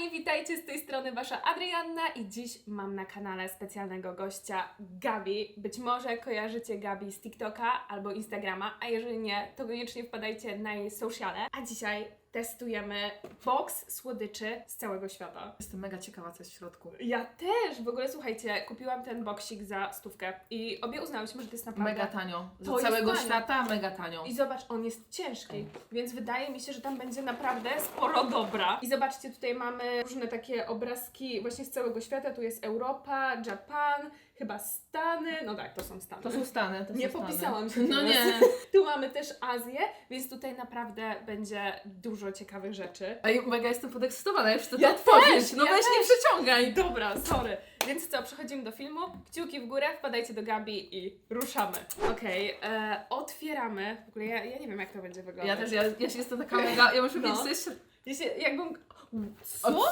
kochani, witajcie z tej strony Wasza Adrianna i dziś mam na kanale specjalnego gościa Gabi. Być może kojarzycie Gabi z TikToka albo Instagrama, a jeżeli nie, to koniecznie wpadajcie na jej sociale. A dzisiaj testujemy box słodyczy z całego świata. Jestem mega ciekawa, co jest w środku. Ja też! W ogóle słuchajcie, kupiłam ten boksik za stówkę i obie uznałyśmy, że to jest naprawdę... Mega tanio. To Z jest całego tanio. świata mega tanio. I zobacz, on jest ciężki, więc wydaje mi się, że tam będzie naprawdę sporo dobra. I zobaczcie, tutaj mamy różne takie obrazki właśnie z całego świata. Tu jest Europa, Japan, chyba Stany. No tak, to są Stany. To są Stany. To Nie są Stany. popisałam się No teraz. nie. Tu mamy też Azję, więc tutaj naprawdę będzie dużo ciekawych rzeczy. Ej, mega jestem podekscytowana, już chcę to Ja też, no ja weź nie przeciągaj. Dobra, sorry. Więc co, przechodzimy do filmu. Kciuki w górę, wpadajcie do Gabi i ruszamy. Okej, e, otwieramy. W ogóle ja, ja nie wiem, jak to będzie wyglądać. Ja też, ja, ja się jestem taka mega, ja muszę No. wiedzieć, co jest... Ja się, jakbym... Co?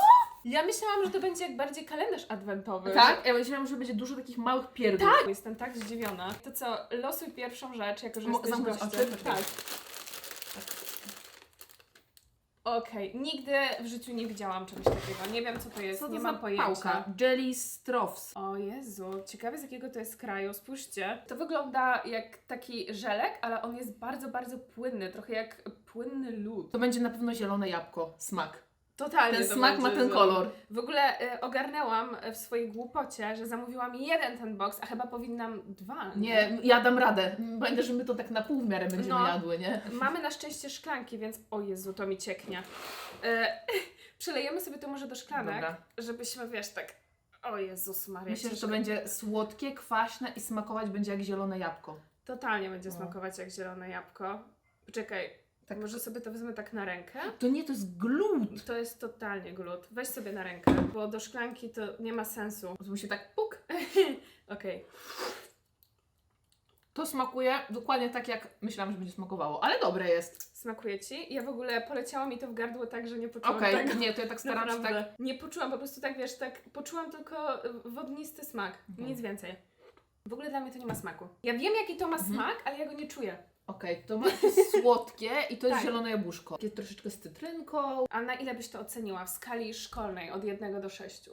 Ja myślałam, że to będzie jak bardziej kalendarz adwentowy. Tak? Ja myślałam, że będzie dużo takich małych pierdół. Tak! Jestem tak zdziwiona. To co, losuj pierwszą rzecz, jako że Mo- jesteś zamknąć gościem. oczy? Tak. Okej, nigdy w życiu nie widziałam czegoś takiego. Nie wiem, co to jest, Co to nie za mam pojęcia. pałka? Jelly Stroffs. O Jezu, ciekawe z jakiego to jest kraju. Spójrzcie. To wygląda jak taki żelek, ale on jest bardzo, bardzo płynny. Trochę jak płynny lód. To będzie na pewno zielone jabłko. Smak. Totalnie Ten smak ma ten kolor. W ogóle y, ogarnęłam w swojej głupocie, że zamówiłam jeden ten box, a chyba powinnam dwa. Nie, ja dam radę. Pamiętaj, że my to tak na pół w miarę będziemy No. jadły, nie? Mamy na szczęście szklanki, więc o Jezu, to mi cieknie. E, przelejemy sobie to może do szklanek, Dobra. żebyśmy, wiesz, tak... O Jezus Maria. Myślę, że to ciężko. będzie słodkie, kwaśne i smakować będzie jak zielone jabłko. Totalnie będzie No. smakować jak zielone jabłko. Poczekaj, Tak. może sobie to wezmę tak na rękę? To nie, to jest glut. To jest totalnie glut. Weź sobie na rękę, bo do szklanki to nie ma sensu. Musi tak puk. Okej. To smakuje dokładnie tak, jak myślałam, że będzie smakowało, ale dobre jest. Smakuje Ci? Ja w ogóle poleciało mi to w gardło tak, że nie poczułam Okej, tego. nie, to ja tak staram się tak... Nie poczułam, po prostu tak wiesz, tak poczułam tylko wodnisty smak. Mhm. Nic więcej. W ogóle dla mnie to nie ma smaku. Ja wiem jaki to ma Mhm. smak, ale ja go nie czuję. Okej, to ma jest słodkie i to jest Tak. zielone jabłuszko. Takie troszeczkę z cytrynką. A na ile byś to oceniła w skali szkolnej od 1 do 6?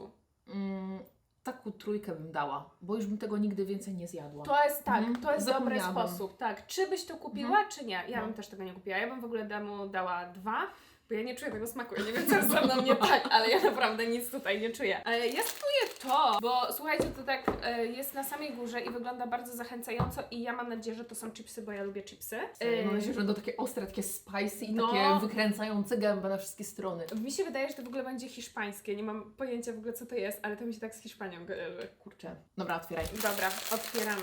Mm, taką trójkę bym dała, bo już bym tego nigdy więcej nie zjadła. To jest tak, Mhm, to jest dobry zapomniałam. sposób. Tak. Czy byś to kupiła, czy nie? Ja No. bym też tego nie kupiła. Ja bym w ogóle damu dała dwa. Bo ja nie czuję tego smaku, ja nie wiem co jest ze mną nie tak, ale ja naprawdę nic tutaj nie czuję. E, Ja spróbuję to, bo słuchajcie, to tak e, jest na samej górze i wygląda bardzo zachęcająco i ja mam nadzieję, że to są chipsy, bo ja lubię chipsy. Mam nadzieję, że będą takie ostre, takie spicy i No. takie wykręcające gębę na wszystkie strony. Mi się wydaje, że to w ogóle będzie hiszpańskie, nie mam pojęcia w ogóle co to jest, ale to mi się tak z Hiszpanią kojarzy. Kurczę. Dobra, otwieraj. Dobra, otwieramy.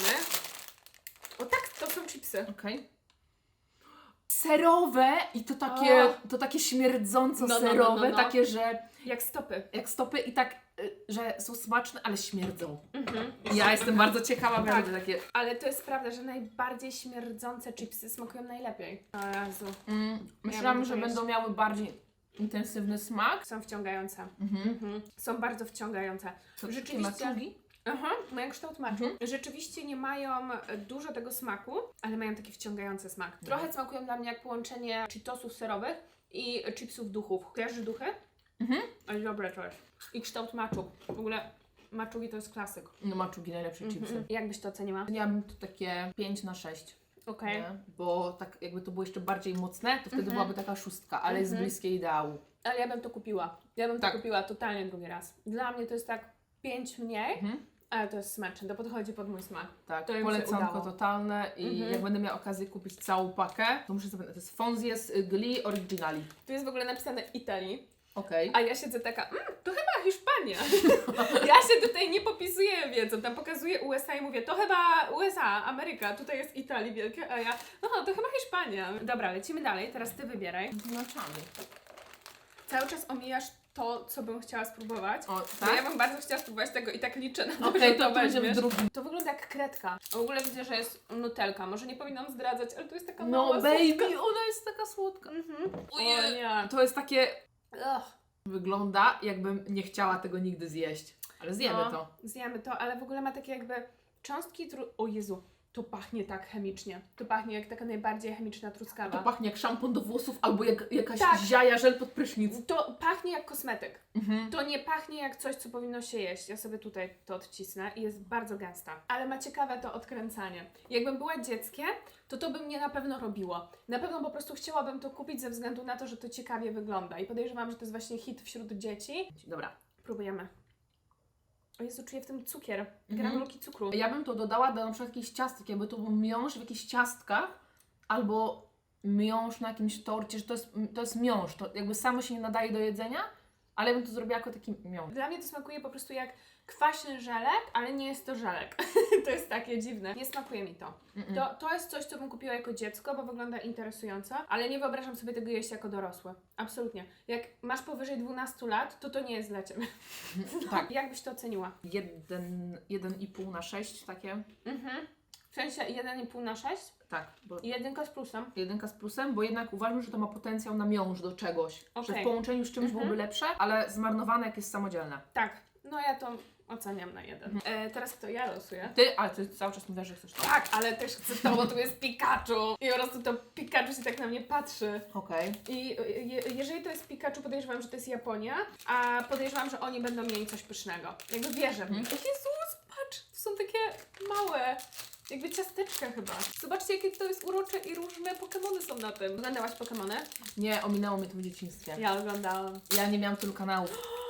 O tak, to są chipsy. Okej. Serowe i to takie, O. to takie śmierdząco No, no, no, serowe, no, no. takie, że Jak stopy. jak stopy i tak, y, że są smaczne, ale śmierdzą. Mhm. Ja jestem bardzo ciekawa, Tak. tak. takie. Ale to jest prawda, że najbardziej śmierdzące chipsy smakują najlepiej. O Jezu. Mm, myślałam, bym że to będą miały bardziej intensywny smak. Są wciągające. Mhm. Mhm. Są bardzo wciągające. Co, takie Rzeczywiście. maczugi? Aha, mają kształt maczu. Mhm. Rzeczywiście nie mają dużo tego smaku, ale mają taki wciągający smak. Mhm. Trochę smakują dla mnie jak połączenie cheetosów serowych i chipsów duchów. Kojarzysz duchy? Mhm. Ale dobre to jest. I kształt maczu. W ogóle maczugi to jest klasyk. No maczugi najlepsze chipsy. Mhm. Jak byś to oceniła? Ja bym to takie 5 na 6. Okej. Nie? Bo tak jakby to było jeszcze bardziej mocne, to wtedy Mhm. byłaby taka szóstka, ale jest Mhm. bliskie ideału. Ale ja bym to kupiła. Ja bym Tak. to kupiła totalnie drugi raz. Dla mnie to jest tak 5 mniej, Mhm. Ale to jest smaczne. To podchodzi pod mój smak. Tak, To polecanko totalne i Mhm. jak będę miała okazję kupić całą pakę, to muszę sobie, to jest Fonzies Glee Originali. Tu jest w ogóle napisane Italii, Okej. a ja siedzę taka, mm, to chyba Hiszpania. ja się tutaj nie popisuję wiedzą, tam pokazuję USA i mówię, to chyba USA, Ameryka, tutaj jest Italii wielkie, a ja, no to chyba Hiszpania. Dobra, lecimy dalej, teraz Ty wybieraj. Znaczami. Cały czas omijasz to, co bym chciała spróbować. O, Bo ja tak? bym bardzo chciała spróbować tego i tak liczę na to, Okej, że to, to będzie w drugim. To wygląda jak kredka. W ogóle widzę, że jest nutelka. Może nie powinnam zdradzać, ale to jest taka No mała baby, słodka. ona jest taka słodka. Mhm. O Ojej. nie. To jest takie, Ugh. wygląda jakbym nie chciała tego nigdy zjeść. Ale zjemy No. to. Zjemy to, ale w ogóle ma takie jakby cząstki tru... O Jezu. To pachnie tak chemicznie. To pachnie jak taka najbardziej chemiczna truskawa. To pachnie jak szampon do włosów albo jak jakaś Tak. ziaja, żel pod prysznic. To pachnie jak kosmetyk. Mhm. To nie pachnie jak coś, co powinno się jeść. Ja sobie tutaj to odcisnę i jest bardzo gęsta. Ale ma ciekawe to odkręcanie. Jakbym była dzieckiem, to to by mnie na pewno robiło. Na pewno po prostu chciałabym to kupić ze względu na to, że to ciekawie wygląda. I podejrzewam, że to jest właśnie hit wśród dzieci. Dobra. Próbujemy. O Jezu, czuję w tym cukier. Mhm. Granulki cukru. Ja bym to dodała do na przykład jakichś ciastek, jakby to był miąższ w jakichś ciastkach, albo miąższ na jakimś torcie, że to jest, to jest miąższ, to jakby samo się nie nadaje do jedzenia, ale ja bym to zrobiła jako taki miąższ. Dla mnie to smakuje po prostu jak kwaśny żelek, ale nie jest to żelek. to jest takie dziwne. Nie smakuje mi to. Mm-mm. To, to jest coś, co bym kupiła jako dziecko, bo wygląda interesująco, ale nie wyobrażam sobie tego jeść jako dorosły. Absolutnie. Jak masz powyżej 12 lat, to to nie jest dla Ciebie. Tak. Jak byś to oceniła? Jeden, jeden i pół na sześć takie. Mhm. W sensie 1,5 na 6 Tak, bo jedynka z plusem. jedynka z plusem, bo jednak uważam, że to ma potencjał na miąższ do czegoś. Że Okej. w połączeniu z czymś Mhm. byłoby lepsze, ale zmarnowane jak jest samodzielne. Tak. No ja to oceniam na jeden. Mhm. E, teraz to ja losuję. Ty, ale ty cały czas mówisz, że chcesz to. Tak, ale też chcę to, bo tu jest Pikachu. I po prostu to Pikachu się tak na mnie patrzy. Okej. I je, jeżeli to jest Pikachu, podejrzewam, że to jest Japonia, a podejrzewam, że oni będą mieli coś pysznego. Jakby wierzę. Mhm. Jezus, patrz, to są takie małe, jakby ciasteczka chyba. Zobaczcie, jakie to jest urocze i różne Pokemony są na tym. Oglądałaś Pokemony? Nie, ominęło mnie to w dzieciństwie. Ja oglądałam. Ja nie miałam tylu kanałów.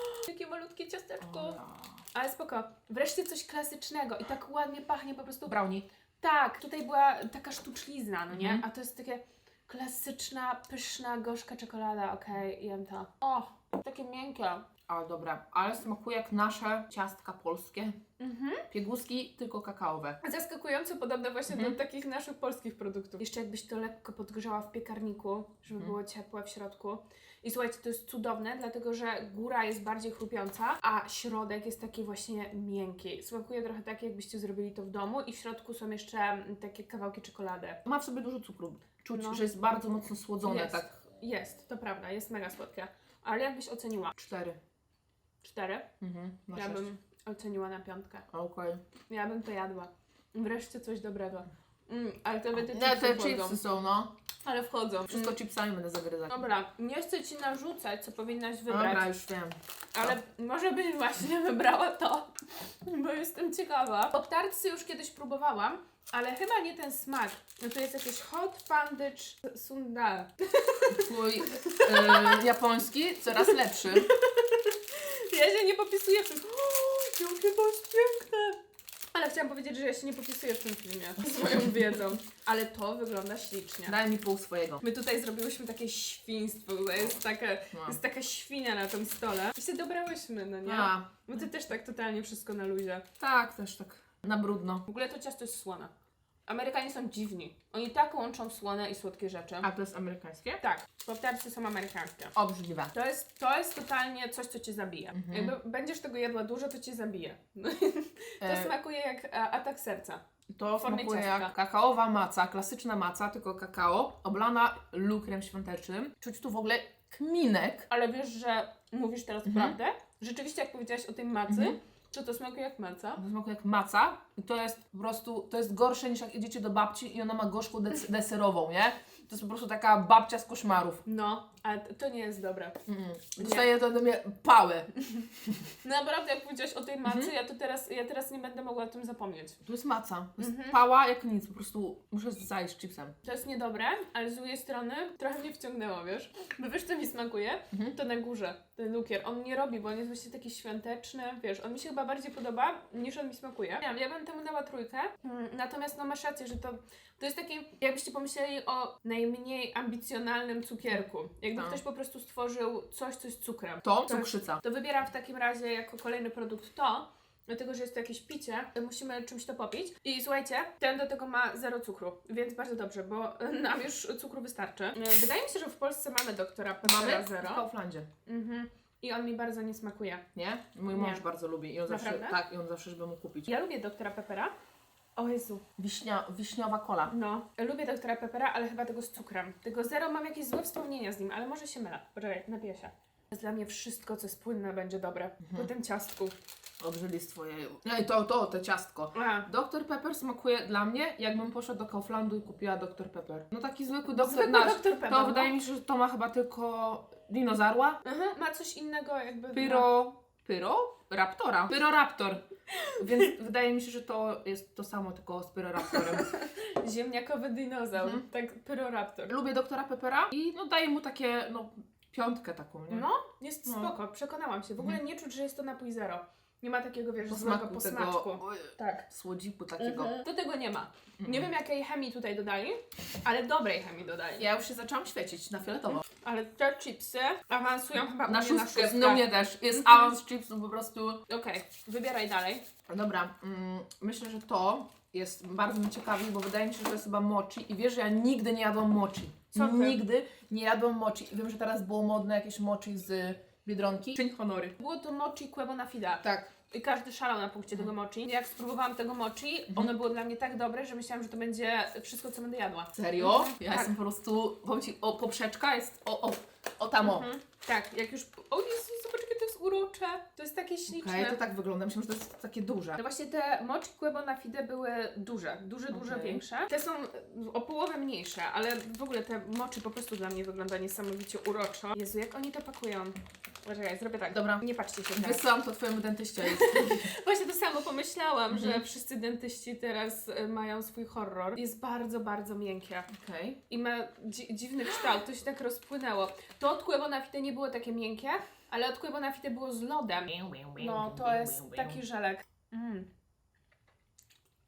Malutkie ciasteczko. O, Ale spoko. Wreszcie coś klasycznego i tak ładnie pachnie po prostu. Brownie. Tak, tutaj była taka sztuczlizna, no nie? Mhm. A to jest takie klasyczna, pyszna, gorzka czekolada. Okej, jem to. O, takie miękkie. A dobra, ale smakuje jak nasze ciastka polskie. Mhm. Pieguski, tylko kakaowe. Zaskakująco podobne właśnie Mhm. do takich naszych polskich produktów. Jeszcze jakbyś to lekko podgrzała w piekarniku, żeby Mhm. było ciepłe w środku. I słuchajcie, to jest cudowne, dlatego że góra jest bardziej chrupiąca, a środek jest taki właśnie miękki. Smakuje trochę tak, jakbyście zrobili to w domu i w środku są jeszcze mm, takie kawałki czekolady. Ma w sobie dużo cukru. Czuć, No. że jest bardzo mocno słodzone, Jest. tak Jest, to prawda, jest mega słodkie. Ale jakbyś oceniła? cztery. Cztery? Mhm, na ja sześć. bym oceniła na piątkę. Okej. Ja bym to jadła. Wreszcie coś dobrego. Mm, ale te Nie, chipsy te wchodzą. chipsy są, no. Ale wchodzą. Wszystko Mm. chipsami będę zagryzać. Dobra, nie chcę Ci narzucać, co powinnaś wybrać, Dobra, już wiem. ale może byś właśnie wybrała to, bo jestem ciekawa. Pop-tartsy już kiedyś próbowałam, ale chyba nie ten smak. No to jest jakiś hot pandage sundal. Twój e, japoński coraz lepszy. Ja się nie popisuję w tym. O, jakie to jest piękne! Ale chciałam powiedzieć, że ja się nie popisuję w tym filmie swoją wiedzą. Ale to wygląda ślicznie. Daj mi pół swojego. My tutaj zrobiłyśmy takie świństwo, tutaj jest taka, No. jest taka świnia na tym stole. I się dobrałyśmy, no nie? A, Bo ty też tak totalnie wszystko na luzie. tak, też tak. Na brudno. W ogóle to ciasto jest słone. Amerykanie są dziwni. Oni tak łączą słone i słodkie rzeczy. A to jest amerykańskie? Tak, poptarcy są amerykańskie. Obrzydliwe. To jest, to jest totalnie coś, co cię zabije. Mhm. Jakby będziesz tego jadła dużo, to cię zabije. To E, smakuje jak a, atak serca. To formie smakuje ciastka. jak kakaowa maca, klasyczna maca, tylko kakao, oblana lukrem świątecznym. Czuć tu w ogóle kminek. Ale wiesz, że mówisz teraz Mhm. prawdę? Rzeczywiście, jak powiedziałaś o tej macy, Mhm. To to smakuje jak maca. To smakuje jak maca i to jest po prostu, to jest gorsze niż jak idziecie do babci i ona ma gorzką dec- deserową, nie? To jest po prostu taka babcia z koszmarów. No, ale to, to nie jest dobre. Mm. Nie. Dostaje to do mnie pałę. Naprawdę, jak powiedziałaś o tej macy, Mhm. ja to teraz, ja teraz nie będę mogła o tym zapomnieć. To jest maca. To jest Mhm. pała jak nic, po prostu muszę zajść chipsem. To jest niedobre, ale z drugiej strony trochę mnie wciągnęło, wiesz? Bo wiesz, co mi smakuje? Mhm. To na górze, ten lukier. On nie robi, bo on jest właśnie taki świąteczny, wiesz, on mi się chyba bardziej podoba, niż on mi smakuje. Nie wiem, ja bym temu dała trójkę, Mm, natomiast no masz rację, że to, to jest taki, jakbyście pomyśleli o najmniej ambicjonalnym cukierku. Jakby Tak. ktoś po prostu stworzył coś, co jest cukrem. To To- cukrzyca. To wybieram w takim razie jako kolejny produkt to, dlatego że jest to jakieś picie, musimy czymś to popić. I słuchajcie, ten do tego ma zero cukru, więc bardzo dobrze, bo nam już cukru wystarczy. E, Wydaje mi się, że w Polsce mamy doktora Peppera Mamy w Zero. Kauflandzie. Mhm. I on mi bardzo nie smakuje. Nie? Mój Nie. mąż bardzo lubi i on zawsze, Naprawdę? tak, i on zawsze, żeby mu kupić. Ja lubię doktora Peppera. O Jezu. Wiśnia, wiśniowa kola. No, lubię doktora Peppera, ale chyba tego z cukrem. Tego zero mam jakieś złe wspomnienia z nim, ale może się mylę. Poczekaj, napiję się. Dla mnie wszystko, co jest płynne, będzie dobre. Po tym ciastku. Obrzydlistwo jeju. Ej, to, to, to ciastko. A, Dr Pepper smakuje dla mnie, jakbym poszła do Kauflandu i kupiła Dr Pepper. No taki zwykły Dr zwykły nasz. Dr Pepper. To no. wydaje mi się, że to ma chyba tylko dinozarła. Aha, ma coś innego jakby. Pyro... Pyro? Raptora. Pyroraptor. Więc wydaje mi się, że to jest to samo, tylko z Pyroraptorem. Ziemniakowy dinozaur. Mhm. Tak, Pyroraptor. Lubię doktora Peppera i no daję mu takie, no, piątkę taką, nie? No, jest No. spoko, przekonałam się. W ogóle nie czuć, że jest to napój zero. Nie ma takiego, wiesz, Po złego posmaczku. tego oj, Tak. słodziku takiego. Mhm. Do tego nie ma. Nie Mhm. wiem jakiej chemii tutaj dodali, ale dobrej chemii dodali. Ja już się zaczęłam świecić na fioletowo. Ale te chipsy awansują chyba u Na mnie na szóstkę, szóstkę. no mnie też. Jest Mhm. awans chipsów po prostu. Okej, wybieraj dalej. Dobra, mm, myślę, że to jest bardzo mnie ciekawi, bo wydaje mi się, że to jest chyba mochi i wiesz, że ja nigdy nie jadłam mochi. Co ty? Nigdy nie jadłam mochi. I wiem, że teraz było modne jakieś mochi z Biedronki. Czyń honory. Było to mochi Quebo na fida. Tak. I każdy szalał na punkcie tego mochi. Jak spróbowałam tego mochi, ono było dla mnie tak dobre, że myślałam, że to będzie wszystko, co będę jadła. Serio? Mhm, Ja tak. jestem po prostu, powiem Ci, o, poprzeczka jest o, o, o tam o. Mhm. Tak, jak już... O Jezu, zobacz, jakie to jest urocze. To jest takie śliczne. Okej, to tak wygląda. Myślę, że to jest takie duże. No właśnie te mochi Quebo na fide były duże, duże, duże, Okej. większe. Te są o połowę mniejsze, ale w ogóle te mochi po prostu dla mnie wygląda niesamowicie uroczo. Jezu, jak oni to pakują. Poczekaj, zrobię tak. Dobra. Nie patrzcie się teraz. Wysyłam to Twojemu dentyście. Właśnie to samo pomyślałam, Mhm. że wszyscy dentyści teraz y, mają swój horror. Jest bardzo, bardzo miękkie. Okej. I ma dzi- dziwny kształt, to się tak rozpłynęło. To od Quebo na fide nie było takie miękkie, ale od fide było z lodem. No, to jest taki żelek. Mm.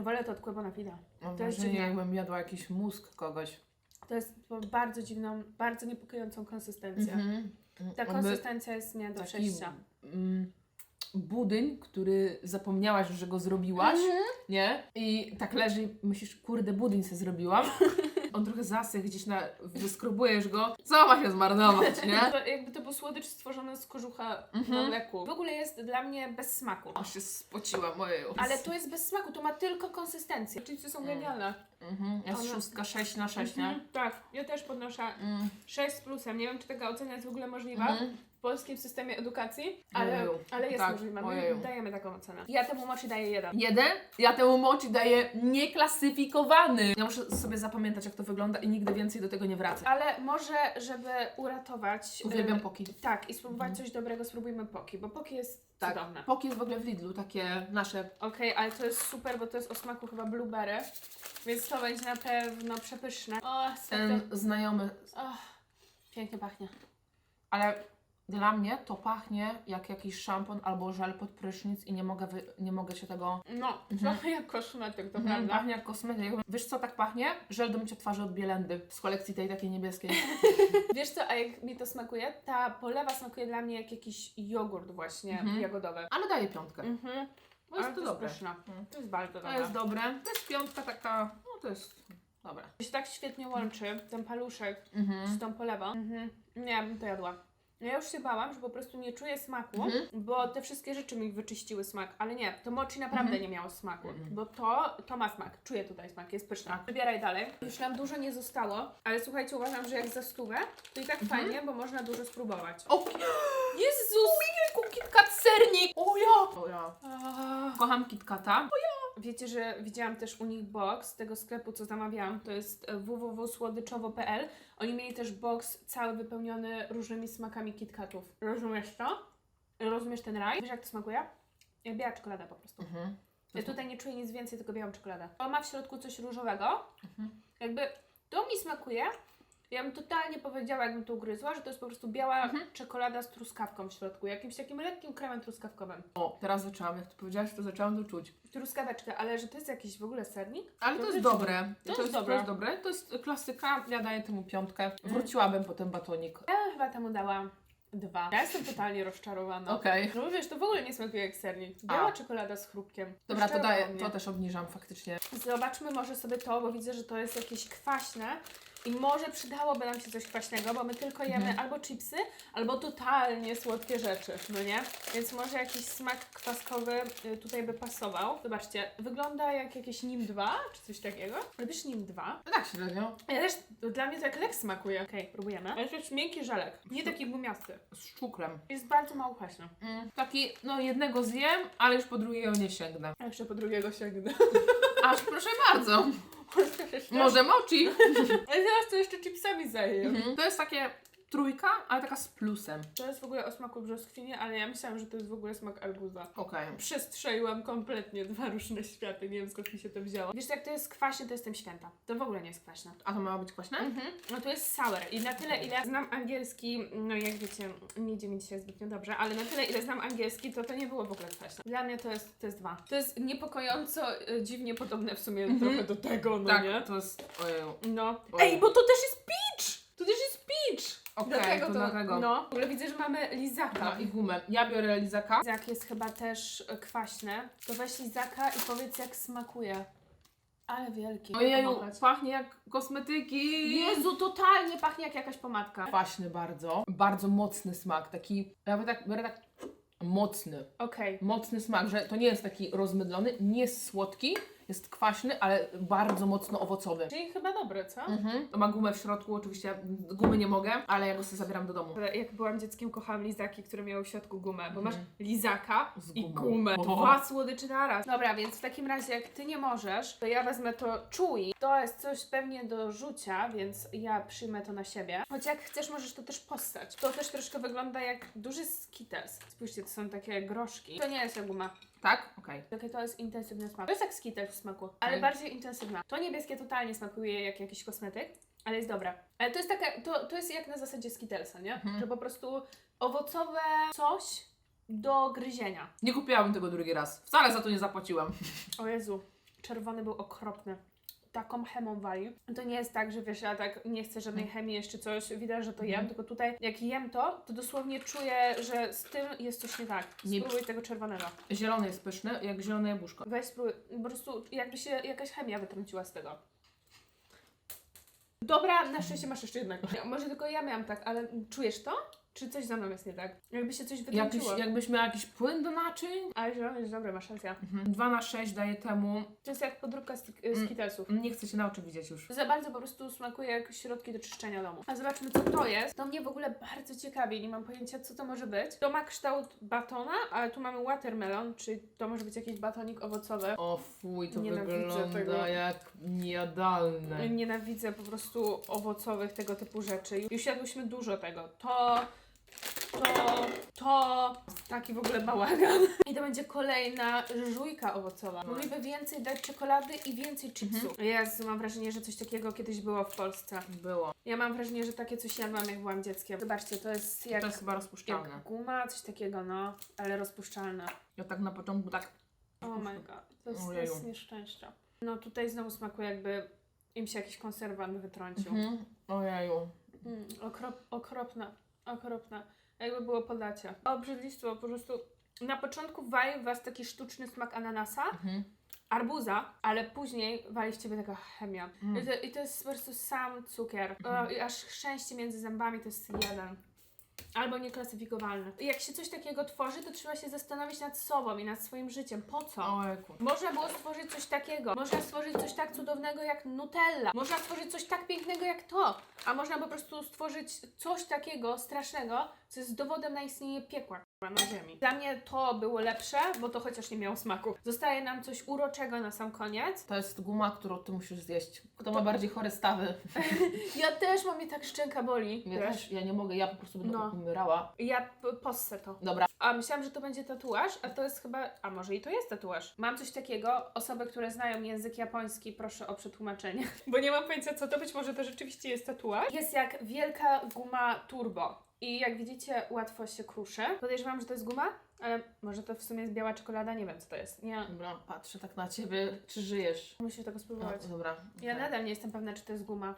Wolę to od. Mam to jest wrażenie, dziwne. jakbym jadła jakiś mózg kogoś. To jest bardzo dziwną, bardzo niepokojącą konsystencję. Mhm. Ta konsystencja jest nie do taki, przejścia. mm, budyń, który zapomniałaś, że go zrobiłaś, Mhm. nie? I tak leży i myślisz, kurde, budyń se zrobiłam. On trochę zasych gdzieś na... wyskrobujesz go. Co ma się zmarnować, nie? To jakby to był słodycz stworzony z kożucha na Mhm. mleku. W ogóle jest dla mnie bez smaku. Aż się spociła, moje. Ale to jest bez smaku, to ma tylko konsystencję. Chipsy są Mm. genialne. Mhm. Jest One- szóstka 6 na 6, nie? Mhm, tak, ja też podnoszę Mm. 6 z plusem. Nie wiem, czy taka ocena jest w ogóle możliwa Mhm. W polskim systemie edukacji, ale, Ojeju. ale jest Tak, możliwa. My ojeju. dajemy taką ocenę. Ja temu mochi daję jeden. Jeden? Ja temu mochi daję nieklasyfikowany. Ja muszę sobie zapamiętać, jak to wygląda i nigdy więcej do tego nie wracać. Ale może, żeby uratować... Uwielbiam y, poki. Tak, i spróbować Mhm. coś dobrego, spróbujmy poki, bo poki jest Tak. cudowne. Poki jest w ogóle w Lidlu, takie nasze. Okej, ale to jest super, bo to jest o smaku chyba blueberry, więc to będzie na pewno przepyszne. O, Ten znajomy. Och, pięknie pachnie. Ale dla mnie to pachnie jak jakiś szampon albo żel pod prysznic i nie mogę, wy, nie mogę się tego... No, Mhm. trochę jak kosmetyk, to Mhm, prawda. Pachnie jak kosmetyk. Wiesz co tak pachnie? Żel do mycia twarzy od Bielendy z kolekcji tej takiej niebieskiej. Wiesz co, a jak mi to smakuje? Ta polewa smakuje dla mnie jak jakiś jogurt właśnie Mhm. jagodowy. Ale daję piątkę. Mhm. Bo jest Ale to to jest dobre. pyszne. Mhm. To jest bardzo To dobre. jest dobre. To jest piątka taka... No to jest... Dobra. To się tak świetnie łączy, ten paluszek Mhm. z tą polewą. Mhm. Nie, ja bym to jadła. Ja już się bałam, że po prostu nie czuję smaku, Mhm. bo te wszystkie rzeczy mi wyczyściły smak, ale nie, to mochi naprawdę Mhm. nie miało smaku, Mhm. bo to, to ma smak, czuję tutaj smak, jest pyszne. Tak. Wybieraj dalej. Już nam dużo nie zostało, ale słuchajcie, uważam, że jak za stówę, to i tak fajnie, bo można dużo spróbować. O, Jezus! KitKat sernik! O ja! O ja. Kocham KitKata. Wiecie, że widziałam też u nich box tego sklepu, co zamawiałam, to jest e, www.słodyczowo.pl. Oni mieli też box cały wypełniony różnymi smakami KitKatów. Rozumiesz to? Rozumiesz ten raj? Wiesz jak to smakuje? Jak biała czekolada po prostu. Mhm. Ja tutaj nie czuję nic więcej, tylko białą czekoladę. On ma w środku coś różowego. Mhm. Jakby to mi smakuje. Ja bym totalnie powiedziała, jakbym to ugryzła, że to jest po prostu biała Mhm. czekolada z truskawką w środku. Jakimś takim lekkim kremem truskawkowym. O, teraz zaczęłam, jak ty powiedziałaś, to zaczęłam to czuć. Truskaweczkę, ale że to jest jakiś w ogóle sernik? Ale to To jest dobre. to jest dobre. To jest dobre. To jest klasyka. Ja daję temu piątkę. Wróciłabym po ten batonik. Ja chyba temu dałam dwa. Ja jestem totalnie rozczarowana. Okej. No wiesz, to w ogóle nie smakuje jak sernik. Biała A. czekolada z chrupkiem. Dobra, to daję, to też obniżam faktycznie. Zobaczmy może sobie to, bo widzę, że to jest jakieś kwaśne. I może przydałoby nam się coś kwaśnego, bo my tylko jemy Mhm. albo chipsy, albo totalnie słodkie rzeczy, no nie? Więc może jakiś smak kwaskowy y, tutaj by pasował. Zobaczcie, wygląda jak jakieś NIM 2, czy coś takiego. Lubisz NIM 2? No tak średnio. Ja też, dla mnie to jak lek smakuje. Okej, próbujemy. Ale to jest miękki żelek, nie taki gumiasty. Z cukrem. Jest bardzo mało kwaśny. Mm, taki, no jednego zjem, ale już po drugiego nie sięgnę. A jeszcze po drugiego sięgnę. Aż proszę bardzo. Może mochi. Ale teraz to jeszcze chipsami zajem. Mhm. To jest takie trójka, ale taka z plusem. To jest w ogóle o smaku brzoskwini, ale ja myślałam, że to jest w ogóle smak arbuza. Okej. Przestrzeliłam kompletnie dwa różne światy, nie wiem skąd mi się to wzięło. Wiesz, jak to jest kwaśne, to jestem święta. To w ogóle nie jest kwaśne. A to miało być kwaśne? Mhm. No to jest sour i na tyle ile znam angielski, no jak wiecie, nie idzie mi dzisiaj zbytnio dobrze, ale na tyle ile znam angielski, to to nie było w ogóle kwaśne. Dla mnie to jest, to jest dwa. To jest niepokojąco y, dziwnie podobne w sumie Mhm. trochę do tego, no tak, nie? to jest. Ojeju. No. Oj. Ej, bo to też jest peach! To też jest peach! Okej, Dlatego to to, dlatego. no. W ogóle widzę, że mamy lizaka. No i gumę. Ja biorę lizaka. Lizak jest chyba też e, kwaśny. To weź lizaka i powiedz jak smakuje. Ale wielki. Ojeju, Powąchać. pachnie jak kosmetyki. Jezu, totalnie pachnie jak jakaś pomadka. Kwaśny bardzo. Bardzo mocny smak. Taki, ja bym tak, biorę tak mocny. Okej. Mocny smak, że to nie jest taki rozmydlony, nie jest słodki, jest kwaśny, ale bardzo mocno owocowy. Czyli chyba dobre, co? Mhm. Ma gumę w środku, oczywiście gumy nie mogę, ale ja go sobie zabieram do domu. Jak byłam dzieckiem, kochałam lizaki, które miały w środku gumę, bo masz Mhm. lizaka Z i gumą. gumę. O. Dwa słodycze naraz. Dobra, więc w takim razie, jak ty nie możesz, to ja wezmę to czuj. To jest coś pewnie do rzucia, więc ja przyjmę to na siebie. Choć jak chcesz, możesz to też postać. To też troszkę wygląda jak duży Skittles. Spójrzcie, to są takie groszki. To nie jest jak guma. Tak? Okej. Takie to jest intensywny smak. To jest jak Skittles w smaku, ale Okej. bardziej intensywna. To niebieskie totalnie smakuje jak jakiś kosmetyk, ale jest dobre. Ale to jest taka, to, to jest jak na zasadzie Skittlesa, nie? Mhm. Że po prostu owocowe coś do gryzienia. Nie kupiłabym tego drugi raz. Wcale za to nie zapłaciłam. O Jezu, czerwony był okropny. Taką chemą wali. To nie jest tak, że wiesz, ja tak nie chcę żadnej chemii jeszcze coś, widać, że to jem, Mhm. tylko tutaj jak jem to, to dosłownie czuję, że z tym jest coś nie tak. Nie- Spróbuj tego czerwonego. Zielony jest pyszny, jak zielone jabłuszko. Weź spróbuj, po prostu jakby się jakaś chemia wytrąciła z tego. Dobra, na szczęście masz jeszcze jednego. Może tylko ja miałam tak, ale czujesz to? Czy coś za mną jest nie tak? Jakby się coś Jakiś, wytrąciło. jakbyś miała jakiś płyn do naczyń. Ale zielony jest dobry, masz rację. Mhm. 2 na 6 daję temu. To jest jak podróbka z Mm. Skittlesów. Nie chcę się na oczy widzieć już. Za bardzo po prostu smakuje jak środki do czyszczenia domu. A zobaczmy, co to jest. To mnie w ogóle bardzo ciekawi, nie mam pojęcia, co to może być. To ma kształt batona, ale tu mamy watermelon, czy to może być jakiś batonik owocowy. O fuj, to Nienawidzę wygląda tego. jak niejadalne. Nienawidzę po prostu owocowych tego typu rzeczy. Już jadłyśmy dużo tego. To, to, to, taki w ogóle bałagan. I to będzie kolejna żujka owocowa. Mogliby więcej dać czekolady i więcej chipsów. Jezu, mam wrażenie, że coś takiego kiedyś było w Polsce. Było. Ja mam wrażenie, że takie coś jadłam, jak byłam dzieckiem. Zobaczcie, to jest jak, To jest chyba rozpuszczalne. jak guma, coś takiego, no, ale rozpuszczalne. Ja tak na początku tak. Oh my god, to jest, to jest nieszczęście. No tutaj znowu smakuje jakby im się jakiś konserwant wytrącił. Mhm. Ojeju. Mm, okrop, okropna, okropna. Jakby było podacie. Obrzydlistwo, po prostu na początku wali w was taki sztuczny smak ananasa, Mhm. arbuza, ale później wali w ciebie taka chemia. Mm. I, to, I to jest po prostu sam cukier. Mhm. O, I aż chrzęście między zębami to jest jeden. Albo nieklasyfikowalny. Jak się coś takiego tworzy, to trzeba się zastanowić nad sobą i nad swoim życiem. Po co? Ojku. Można było stworzyć coś takiego. Można stworzyć coś tak cudownego jak Nutella. Można stworzyć coś tak pięknego jak to. A można po prostu stworzyć coś takiego strasznego, co jest dowodem na istnienie piekła na ziemi. Dla mnie to było lepsze, bo to chociaż nie miało smaku. Zostaje nam coś uroczego na sam koniec. To jest guma, którą ty musisz zjeść. Kto ma bardziej chore stawy? Ja też mam mnie tak szczęka boli. Ja wiesz? też, ja nie mogę, ja po prostu będę No. umierała. Ja possę to. Dobra. A myślałam, że to będzie tatuaż, a to jest chyba. A może i to jest tatuaż. Mam coś takiego. Osoby, które znają język japoński, proszę o przetłumaczenie. Bo nie mam pojęcia, co to być może to rzeczywiście jest tatuaż. Jest jak wielka guma turbo. I jak widzicie, łatwo się kruszy. Podejrzewam, że to jest guma, ale może to w sumie jest biała czekolada, nie wiem co to jest. Nie. Dobra, patrzę tak na ciebie, czy żyjesz. Muszę tego No, spróbować. dobra. Ja okej. nadal nie jestem pewna, czy to jest guma.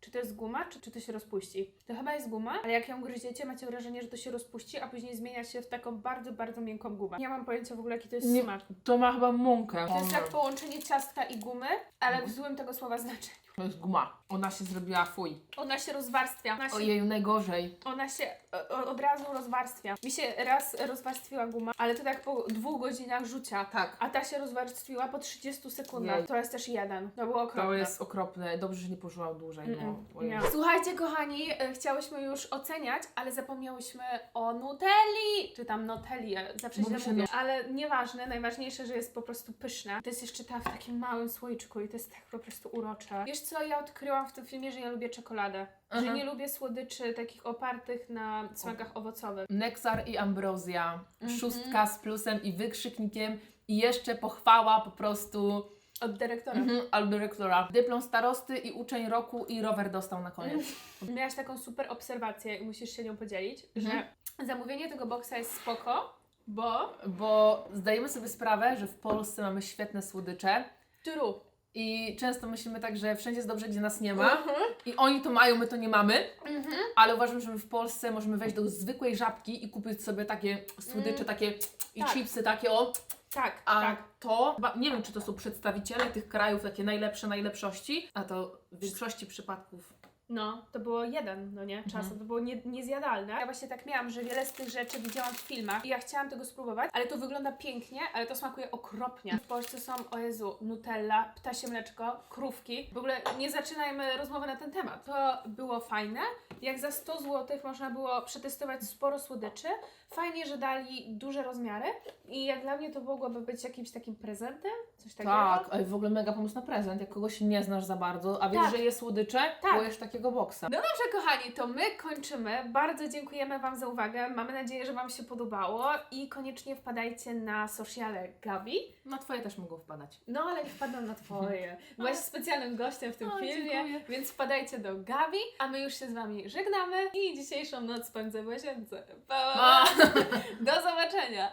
Czy to jest guma, czy, czy to się rozpuści? To chyba jest guma, ale jak ją gryziecie, macie wrażenie, że to się rozpuści, a później zmienia się w taką bardzo, bardzo miękką gumę. Nie mam pojęcia w ogóle, jaki to jest Nie- smak. To ma chyba mąkę. To jest jak połączenie ciastka i gumy, ale w złym tego słowa znaczeniu. To jest guma. Ona się zrobiła fuj. Ona się rozwarstwia. Ona się, Ojeju, najgorzej. ona się e, o- od razu rozwarstwia. Mi się raz rozwarstwiła guma, ale to tak po dwóch godzinach rzucia. Tak. A ta się rozwarstwiła po 30 sekundach. Jej. To jest też jeden. To było okropne. To jest okropne. Dobrze, że nie pożyłam dłużej. No. Ojej. nie. Słuchajcie, kochani, e, chciałyśmy już oceniać, ale zapomniałyśmy o Nutelli, czy tam Nutelli, ja zawsze Mówi źle się mówię, ale nieważne, najważniejsze, że jest po prostu pyszne. To jest jeszcze ta w takim małym słoiczku i to jest tak po prostu urocze. Wiesz co, ja odkryłam w tym filmie, że ja lubię czekoladę, że Aha. nie lubię słodyczy takich opartych na smakach owocowych. Nexar i Ambrozja. Mhm. Szóstka z plusem i wykrzyknikiem. I jeszcze pochwała po prostu Od dyrektora. mhm, albo dyrektora. Dyplom starosty i uczeń roku i rower dostał na koniec. Miałaś taką super obserwację i musisz się nią podzielić, Mhm. że zamówienie tego boksa jest spoko, bo... Bo zdajemy sobie sprawę, że w Polsce mamy świetne słodycze. Turu. I często myślimy tak, że wszędzie jest dobrze, gdzie nas nie ma. Mhm. I oni to mają, my to nie mamy. Mhm. Ale uważam, że my w Polsce możemy wejść do zwykłej żabki i kupić sobie takie słodycze, Mm. takie i Tak. chipsy takie o. Tak, A tak. to, nie wiem czy to są przedstawiciele tych krajów, takie najlepsze najlepszości, a to w większości przypadków. No, to było jeden, no nie, czasu, Mhm. to było nie, niezjadalne. Ja właśnie tak miałam, że wiele z tych rzeczy widziałam w filmach i ja chciałam tego spróbować, ale to wygląda pięknie, ale to smakuje okropnie. W Polsce są, o Jezu, Nutella, ptasie mleczko, krówki. W ogóle nie zaczynajmy rozmowy na ten temat. To było fajne. Jak za 100 zł można było przetestować sporo słodyczy. Fajnie, że dali duże rozmiary i jak dla mnie to mogłoby być jakimś takim prezentem, coś takiego. Tak, ej, w ogóle mega pomysł na prezent, jak kogoś nie znasz za bardzo, a wiesz, Tak. że je słodycze, Tak. kupujesz takiego boksa. No dobrze, kochani, to my kończymy. Bardzo dziękujemy Wam za uwagę. Mamy nadzieję, że Wam się podobało i koniecznie wpadajcie na sociale Gabi. Na twoje też mogą wpadać. No ale nie wpadam na Twoje. Byłaś specjalnym gościem w tym O, filmie, dziękuję. więc wpadajcie do Gabi, a my już się z Wami żegnamy i dzisiejszą noc spędzę w łazience. Pa! Pa! Do zobaczenia!